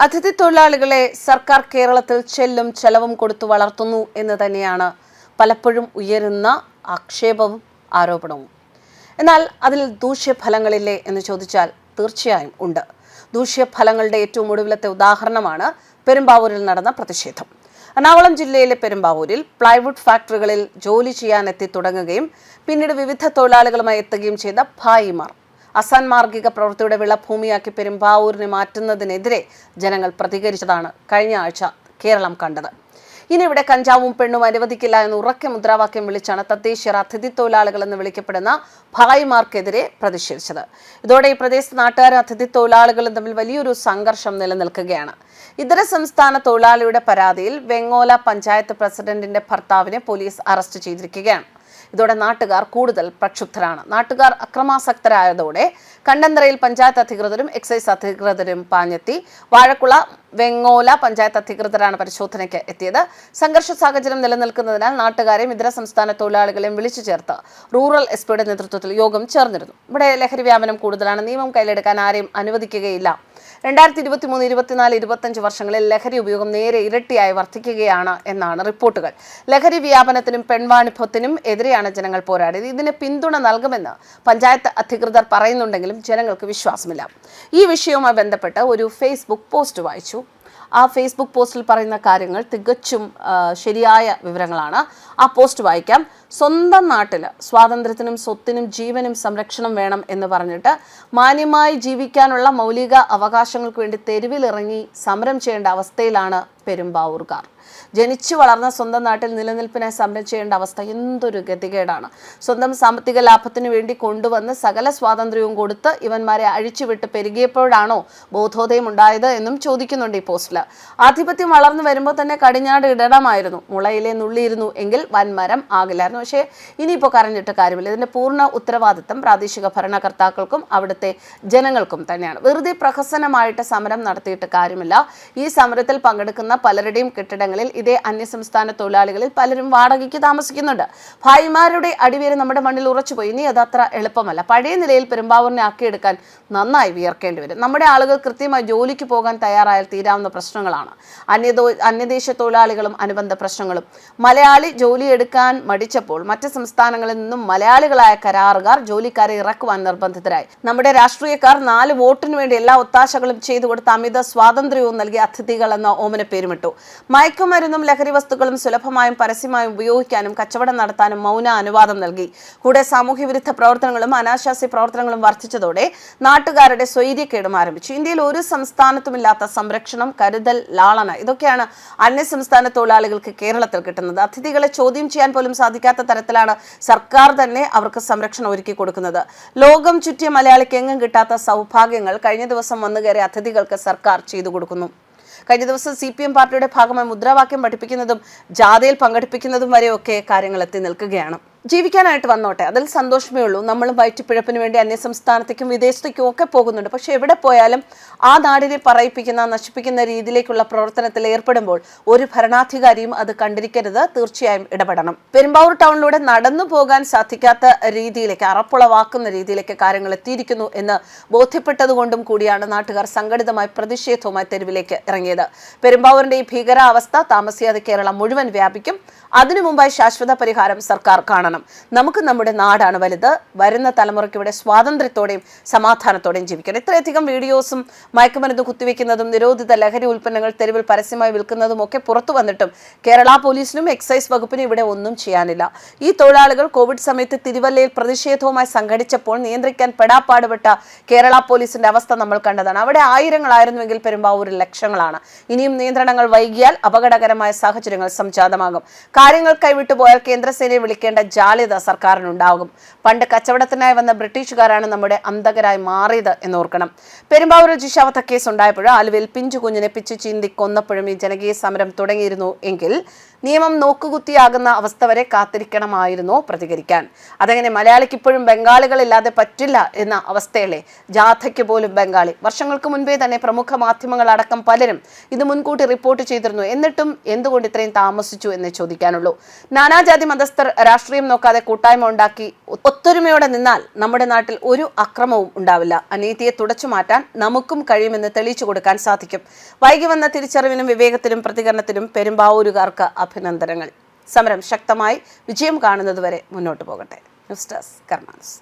അതിഥി തൊഴിലാളികളെ സർക്കാർ കേരളത്തിൽ ചെല്ലും ചെലവും കൊടുത്തു വളർത്തുന്നു എന്ന് തന്നെയാണ് പലപ്പോഴും ഉയരുന്ന ആക്ഷേപവും ആരോപണവും. എന്നാൽ അതിൽ ദൂഷ്യഫലങ്ങളില്ലേ എന്ന് ചോദിച്ചാൽ തീർച്ചയായും ഉണ്ട്. ദൂഷ്യഫലങ്ങളുടെ ഏറ്റവും ഒടുവിലത്തെ ഉദാഹരണമാണ് പെരുമ്പാവൂരിൽ നടന്ന പ്രതിഷേധം. എറണാകുളം ജില്ലയിലെ പെരുമ്പാവൂരിൽ പ്ലൈവുഡ് ഫാക്ടറികളിൽ ജോലി ചെയ്യാനെത്തി തുടങ്ങുകയും പിന്നീട് വിവിധ തൊഴിലാളികളുമായി എത്തുകയും ചെയ്ത ഭായിമാർ അസാൻമാർഗിക പ്രവൃത്തിയുടെ വിളഭൂമിയാക്കി പെരുമ്പാവൂരിനെ മാറ്റുന്നതിനെതിരെ ജനങ്ങൾ പ്രതികരിച്ചതാണ് കഴിഞ്ഞ ആഴ്ച കേരളം കണ്ടത്. ഇനി ഇവിടെ കഞ്ചാവും പെണ്ണും അനുവദിക്കില്ല എന്ന് ഉറക്കെ മുദ്രാവാക്യം വിളിച്ചാണ് തദ്ദേശീയർ അതിഥി തൊഴിലാളികൾ എന്ന് വിളിക്കപ്പെടുന്ന ഭായിമാർക്കെതിരെ പ്രതിഷേധിച്ചത്. ഇതോടെ ഈ പ്രദേശത്ത് നാട്ടുകാരും അതിഥി തൊഴിലാളികളും തമ്മിൽ വലിയൊരു സംഘർഷം നിലനിൽക്കുകയാണ്. ഇതര സംസ്ഥാന തൊഴിലാളിയുടെ പരാതിയിൽ വെങ്ങോല പഞ്ചായത്ത് പ്രസിഡന്റിന്റെ ഭർത്താവിനെ പോലീസ് അറസ്റ്റ് ചെയ്തിരിക്കുകയാണ്. ഇതോടെ നാട്ടുകാർ കൂടുതൽ പ്രക്ഷുബ്ധരാണ്. നാട്ടുകാർ അക്രമാസക്തരായതോടെ കണ്ടന്തറയിൽ പഞ്ചായത്ത് അധികൃതരും എക്സൈസ് അധികൃതരും പാഞ്ഞെത്തി. വാഴക്കുള വെങ്ങോല പഞ്ചായത്ത് അധികൃതരാണ് പരിശോധനയ്ക്ക് എത്തിയത്. സംഘർഷ സാഹചര്യം നിലനിൽക്കുന്നതിനാൽ നാട്ടുകാരെയും ഇതര സംസ്ഥാന തൊഴിലാളികളെയും വിളിച്ചു ചേർത്ത് റൂറൽ എസ് പിയുടെ നേതൃത്വത്തിൽ യോഗം ചേർന്നിരുന്നു. ഇവിടെ ലഹരി വ്യാപനം കൂടുതലാണ്. നിയമം കയ്യിലെടുക്കാൻ ആരെയും അനുവദിക്കുകയില്ല. രണ്ടായിരത്തി ഇരുപത്തി മൂന്ന് ഇരുപത്തിനാല് ഇരുപത്തഞ്ച് വർഷങ്ങളിൽ ലഹരി ഉപയോഗം നേരെ ഇരട്ടിയായി വർദ്ധിക്കുകയാണ് എന്നാണ് റിപ്പോർട്ടുകൾ. ലഹരി വ്യാപനത്തിനും പെൺവാണിഭത്തിനും എതിരെയാണ് ജനങ്ങൾ പോരാടിയത്. ഇതിന് പിന്തുണ നൽകുമെന്ന് പഞ്ചായത്ത് അധികൃതർ പറയുന്നുണ്ടെങ്കിലും ജനങ്ങൾക്ക് വിശ്വാസമില്ല. ഈ വിഷയവുമായി ബന്ധപ്പെട്ട് ഒരു ഫേസ്ബുക്ക് പോസ്റ്റ് വായിച്ചു. ആ ഫേസ്ബുക്ക് പോസ്റ്റിൽ പറയുന്ന കാര്യങ്ങൾ തികച്ചും ശരിയായ വിവരങ്ങളാണ്. ആ പോസ്റ്റ് വായിക്കാം. സ്വന്തം നാട്ടിൽ സ്വാതന്ത്ര്യത്തിനും സ്വത്തിനും ജീവനും സംരക്ഷണം വേണം എന്ന് പറഞ്ഞിട്ട് മാന്യമായി ജീവിക്കാനുള്ള മൗലിക അവകാശങ്ങൾക്ക് വേണ്ടി തെരുവിലിറങ്ങി സമരം ചെയ്യേണ്ട അവസ്ഥയിലാണ് പെരുമ്പാവൂർക്കാർ. ജനിച്ചു വളർന്ന സ്വന്തം നാട്ടിൽ നിലനിൽപ്പിനായി സമരം ചെയ്യേണ്ട അവസ്ഥ എന്തൊരു ഗതികേടാണ്. സ്വന്തം സാമ്പത്തിക ലാഭത്തിനു വേണ്ടി കൊണ്ടുവന്ന് സകല സ്വാതന്ത്ര്യവും കൊടുത്ത് ഇവന്മാരെ അഴിച്ചുവിട്ട് പെരുകിയപ്പോഴാണോ ബോധോദയം ഉണ്ടായത് എന്നും ചോദിക്കുന്നുണ്ട് ഈ പോസ്റ്റിൽ ആധിപത്യം വളർന്നു വരുമ്പോൾ തന്നെ കടിഞ്ഞാട് ഇടണമായിരുന്നു. മുളയിലെ നുള്ളിയിരുന്നു എങ്കിൽ വൻമരം ആകില്ലായിരുന്നു. പക്ഷേ ഇനിയിപ്പോൾ കരഞ്ഞിട്ട് കാര്യമില്ല. ഇതിന്റെ പൂർണ ഉത്തരവാദിത്തം പ്രാദേശിക ഭരണകർത്താക്കൾക്കും അവിടുത്തെ ജനങ്ങൾക്കും തന്നെയാണ്. വെറുതെ പ്രഹസനമായിട്ട് സമരം നടത്തിയിട്ട് കാര്യമില്ല. ഈ സമരത്തിൽ പങ്കെടുക്കുന്ന പലരുടെയും കെട്ടിടങ്ങളിൽ ഇതേ അന്യസംസ്ഥാന തൊഴിലാളികളിൽ പലരും വാടകയ്ക്ക് താമസിക്കുന്നുണ്ട്. ഭായിമാരുടെ അടിവേര് നമ്മുടെ മണ്ണിൽ ഉറച്ചുപോയി. ഇനി അത് അത്ര എളുപ്പമല്ല. പഴയ നിലയിൽ പെരുമ്പാവൂരിനെ ആക്കിയെടുക്കാൻ നന്നായി വിയർക്കേണ്ടി വരും. നമ്മുടെ ആളുകൾ കൃത്യമായി ജോലിക്ക് പോകാൻ തയ്യാറായാൽ തീരാവുന്ന പ്രശ്നങ്ങളാണ്. അന്യതോ അന്യദേശ തൊഴിലാളികളും അനുബന്ധ പ്രശ്നങ്ങളും. മലയാളി ജോലിയെടുക്കാൻ മടിച്ചപ്പോൾ മറ്റ് സംസ്ഥാനങ്ങളിൽ നിന്നും മലയാളികളായ കരാറുകാർ ജോലിക്കാരെ ഇറക്കുവാൻ നിർബന്ധിതരായി. നമ്മുടെ രാഷ്ട്രീയക്കാർ നാല് വോട്ടിന് വേണ്ടി എല്ലാ ഒത്താശകളും ചെയ്തു കൊടുത്ത അമിത സ്വാതന്ത്ര്യവും നൽകിയ അതിഥികൾ എന്ന ഓമന പേരുമിട്ടു മയക്കുമരുന്നും ലഹരി വസ്തുക്കളും സുലഭമായും പരസ്യമായും ഉപയോഗിക്കാനും കച്ചവടം നടത്താനും മൗന അനുവാദം നൽകി. കൂടെ സാമൂഹ്യ വിരുദ്ധ പ്രവർത്തനങ്ങളും അനാശാസ്യ പ്രവർത്തനങ്ങളും വർദ്ധിച്ചതോടെ നാട്ടുകാരുടെ സ്വൈര്യക്കേടും ആരംഭിച്ചു. ഇന്ത്യയിൽ ഒരു സംസ്ഥാനത്തുമില്ലാത്ത സംരക്ഷണം കരുതൽ ലാളന ഇതൊക്കെയാണ് അന്യസംസ്ഥാന തൊഴിലാളികൾക്ക് കേരളത്തിൽ കിട്ടുന്നത്. അതിഥികളെ ചോദ്യം ചെയ്യാൻ പോലും സാധിക്കാത്ത തരത്തിലാണ് സർക്കാർ തന്നെ അവർക്ക് സംരക്ഷണം ഒരുക്കി കൊടുക്കുന്നത്. ലോകം ചുറ്റിയ മലയാളിക്ക് എങ്ങും കിട്ടാത്ത സൗഭാഗ്യങ്ങൾ കഴിഞ്ഞ ദിവസം വന്നു കയറിയ അതിഥികൾക്ക് സർക്കാർ ചെയ്തു കൊടുക്കുന്നു. കഴിഞ്ഞ ദിവസം സി പി എം പാർട്ടിയുടെ ഭാഗമായി മുദ്രാവാക്യം പഠിപ്പിക്കുന്നതും ജാഥയിൽ പങ്കെടുപ്പിക്കുന്നതും വരെയൊക്കെ കാര്യങ്ങൾ എത്തി നിൽക്കുകയാണ്. ജീവിക്കാനായിട്ട് വന്നോട്ടെ. അതിൽ സന്തോഷമേ ഉള്ളൂ. നമ്മളും വയറ്റുപിഴപ്പിന് വേണ്ടി അന്യ സംസ്ഥാനത്തേക്കും വിദേശത്തേക്കും ഒക്കെ പോകുന്നുണ്ട്. പക്ഷെ എവിടെ പോയാലും ആ നാടിനെ പറയിപ്പിക്കുന്ന നശിപ്പിക്കുന്ന രീതിയിലേക്കുള്ള പ്രവർത്തനത്തിൽ ഏർപ്പെടുമ്പോൾ ഒരു ഭരണാധികാരിയും അത് കണ്ടിരിക്കരുത്. തീർച്ചയായും ഇടപെടണം. പെരുമ്പാവൂർ ടൗണിലൂടെ നടന്നു പോകാൻ സാധിക്കാത്ത രീതിയിലേക്ക് അറപ്പുളവാക്കുന്ന രീതിയിലേക്ക് കാര്യങ്ങൾ എത്തിയിരിക്കുന്നു എന്ന് ബോധ്യപ്പെട്ടതുകൊണ്ടും കൂടിയാണ് നാട്ടുകാർ സംഘടിതമായി പ്രതിഷേധവുമായി തെരുവിലേക്ക് ഇറങ്ങിയത്. പെരുമ്പാവൂരിന്റെ ഈ ഭീകരാവസ്ഥ താമസിയാതെ കേരളം മുഴുവൻ വ്യാപിക്കും. അതിനു മുമ്പായി ശാശ്വത പരിഹാരം സർക്കാർ കാണണം. നമുക്ക് നമ്മുടെ നാടാണ് വലുത്. വരുന്ന തലമുറയ്ക്ക് ഇവിടെ സ്വാതന്ത്ര്യത്തോടെയും സമാധാനത്തോടെയും ജീവിക്കണം. ഇത്രയധികം വീഡിയോസും മയക്കുമരുന്ന് കുത്തിവെക്കുന്നതും നിരോധിത ലഹരി ഉൽപ്പന്നങ്ങൾ തെരുവിൽ പരസ്യമായി വിൽക്കുന്നതും ഒക്കെ പുറത്തു വന്നിട്ടും കേരള പോലീസിനും എക്സൈസ് വകുപ്പിനും ഇവിടെ ഒന്നും ചെയ്യാനില്ല. ഈ തൊഴിലാളികൾ കോവിഡ് സമയത്ത് തിരുവല്ലയിൽ പ്രതിഷേധവുമായി സംഘടിച്ചപ്പോൾ നിയന്ത്രിക്കാൻ പെടാപ്പാടുപെട്ട കേരള പോലീസിന്റെ അവസ്ഥ നമ്മൾ കണ്ടതാണ്. അവിടെ ആയിരങ്ങളായിരുന്നുവെങ്കിൽ പെരുമ്പാവൂരിൽ ലക്ഷങ്ങളാണ്. ഇനിയും നിയന്ത്രണങ്ങൾ വൈകിയാൽ അപകടകരമായ സാഹചര്യങ്ങൾ സംജാതമാകും. കാര്യങ്ങൾ കൈവിട്ടുപോയാൽ കേന്ദ്രസേനയെ വിളിക്കേണ്ട ജാള്യത സർക്കാരിനുണ്ടാകും. പണ്ട് കച്ചവടത്തിനായി വന്ന ബ്രിട്ടീഷുകാരാണ് നമ്മുടെ അന്തകരായി മാറിയത് എന്നോർക്കണം. പെരുമ്പാവൂർ ജിഷാവത്ത കേസ് ഉണ്ടായപ്പോഴും ആലുവയിൽ പിഞ്ചു കുഞ്ഞിനെ പിച്ചു ചീന്തി കൊന്നപ്പോഴും ഈ ജനകീയ സമരം തുടങ്ങിയിരുന്നു എങ്കിൽ നിയമം നോക്കുകുത്തിയാകുന്ന അവസ്ഥ വരെ കാത്തിരിക്കണമായിരുന്നു പ്രതികരിക്കാൻ. അതെങ്ങനെ മലയാളിക്ക് ഇപ്പോഴും ബംഗാളികളില്ലാതെ പറ്റില്ല എന്ന അവസ്ഥയല്ലേ ജാഥയ്ക്ക് പോലും ബംഗാളി. വർഷങ്ങൾക്ക് മുൻപേ തന്നെ പ്രമുഖ മാധ്യമങ്ങൾ അടക്കം പലരും ഇത് മുൻകൂട്ടി റിപ്പോർട്ട് ചെയ്തിരുന്നു. എന്നിട്ടും എന്തുകൊണ്ട് ഇത്രയും താമസിച്ചു എന്ന് ചോദിക്കാനുള്ളൂ. നാനാജാതി മതസ്ഥർ രാഷ്ട്രീയം രാഷ്ട്രീയം നോക്കാതെ കൂട്ടായ്മ ഉണ്ടാക്കി ഒത്തൊരുമയോടെ നിന്നാൽ നമ്മുടെ നാട്ടിൽ ഒരു അക്രമവും ഉണ്ടാവില്ല. അനീതിയെ തുടച്ചു മാറ്റാൻ നമുക്കും കഴിയുമെന്ന് തെളിയിച്ചു കൊടുക്കാൻ സാധിക്കും. വൈകി വന്ന തിരിച്ചറിവിനും വിവേകത്തിനും പ്രതികരണത്തിനും പെരുമ്പാവൂരുകാർക്ക് അഭിനന്ദനങ്ങൾ. സമരം ശക്തമായി വിജയം കാണുന്നതുവരെ മുന്നോട്ട് പോകട്ടെ. News desk കർമാനസ്.